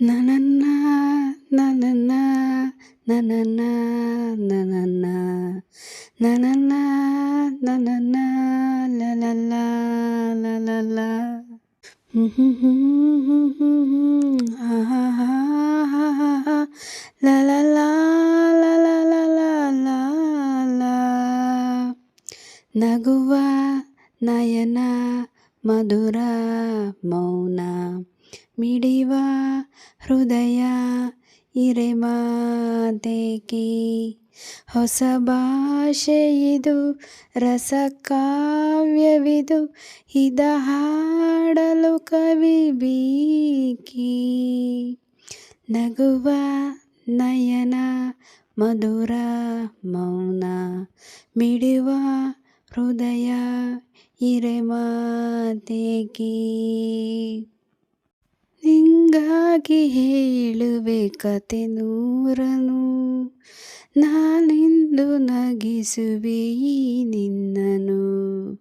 Na na na na na na na na na na na na na na na na na na la la la la la la la la la la la la la la la Naguva Nayana Madura Mona ಮಿಡಿವ ಹೃದಯ ಇರೆಮಾತೇಕಿ ಹೊಸ ಭಾಷೆಯಿದು ರಸಕಾವ್ಯವಿದು ಇದ ಹಾಡಲು ಕವಿ ಬೀಕಿ. ನಗುವ ನಯನ, ಮಧುರ ಮೌನ, ಮಿಡಿವ ಹೃದಯ ಇರೆಮಾತೇಕಿ ನಿನಗಾಗಿ ಹೇಳುವೆ ಕತೆ ನೂರನು. ನಾನಿಂದು ನಗಿಸುವೆ ಈ ನಿನ್ನನು.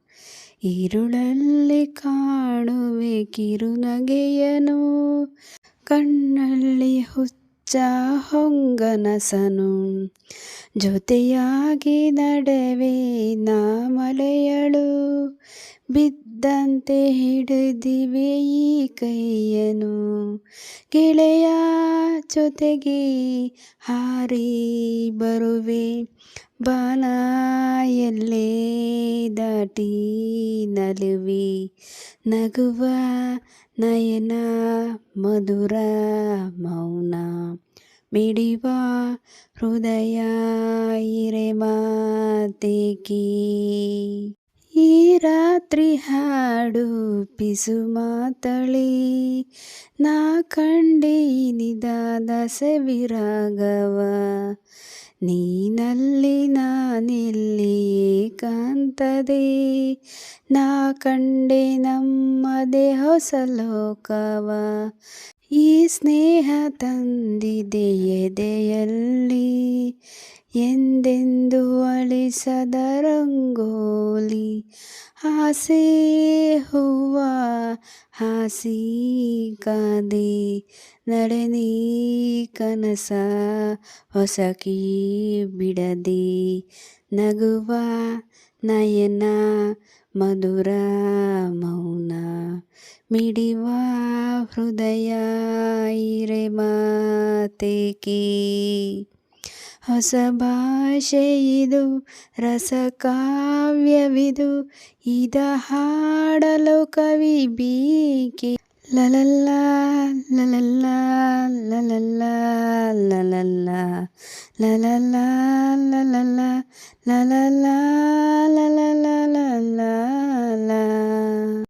ಇರುಳಲ್ಲಿ ಕಾಣುವೆ ಕಿರುನಗೆಯನು. ಕಣ್ಣಲ್ಲಿ ಹುಚ್ಚ ಹೊಂಗನಸನು. ಜೊತೆಯಾಗಿ ನಡೆವೆ ನಾ ಮಲೆಯಳು. ಬಿದ್ದಂತೆ ಹಿಡಿದಿವೆ ಈ ಕೈಯನು ಗೆಳೆಯ ಜೊತೆಗೆ ಹಾರಿ ಬರುವೆ. ಬಾಲಾಯಲ್ಲೇ ದಾಟಿ ನಲುವೆ. ನಗುವ ನಯನ ಮಧುರ ಮೌನ. ಮಿಡಿವ ಹೃದಯ ಇರೆಮಾತೇಕಿ ಈ ರಾತ್ರಿ ಹಾಡು ಪಿಸು ಮಾತಳಿ. ನಾ ಕಂಡೆ ನಿದಾದ ಸವಿರಾಗವ ನೀನಲ್ಲಿ ನಾನೆಲ್ಲಿ ಕಾಂತದೆ ನಾ ಕಂಡೆ ನಮ್ಮದೇ ಹೊಸ ಲೋಕವ. ಈ ಸ್ನೇಹ ತಂದಿದೆ ಎದೆಯಲ್ಲಿ. ಎಂದೆಂದು ಅಳಿಸದ ರಂಗೋಲಿ ಆಸೆ ಹೂವ, ಹಾಸಿ ಕಾದೆ ನಡೆನಿ ಕನಸ ಹೊಸಕಿ ಬಿಡದೆ, ನಗುವ ನಯನ, ಮಧುರ ಮೌನ, ಮಿಡಿವ ಹೃದಯ ಇರೆಮಾತೇಕಿ ಹೊಸ ಭಾಷೆಯಿದು ರಸಕಾವ್ಯವಿದು ಇದ ಹಾಡಲು ಕವಿ ಬೀಕಿ. ಲಲಲ್ಲ ಲಲಲ್ಲ ಲಲಲ್ಲ ಲಲಲ್ಲ ಲಲಲ್ಲ ಲಲಲ್ಲ ಲಲಲ್ಲ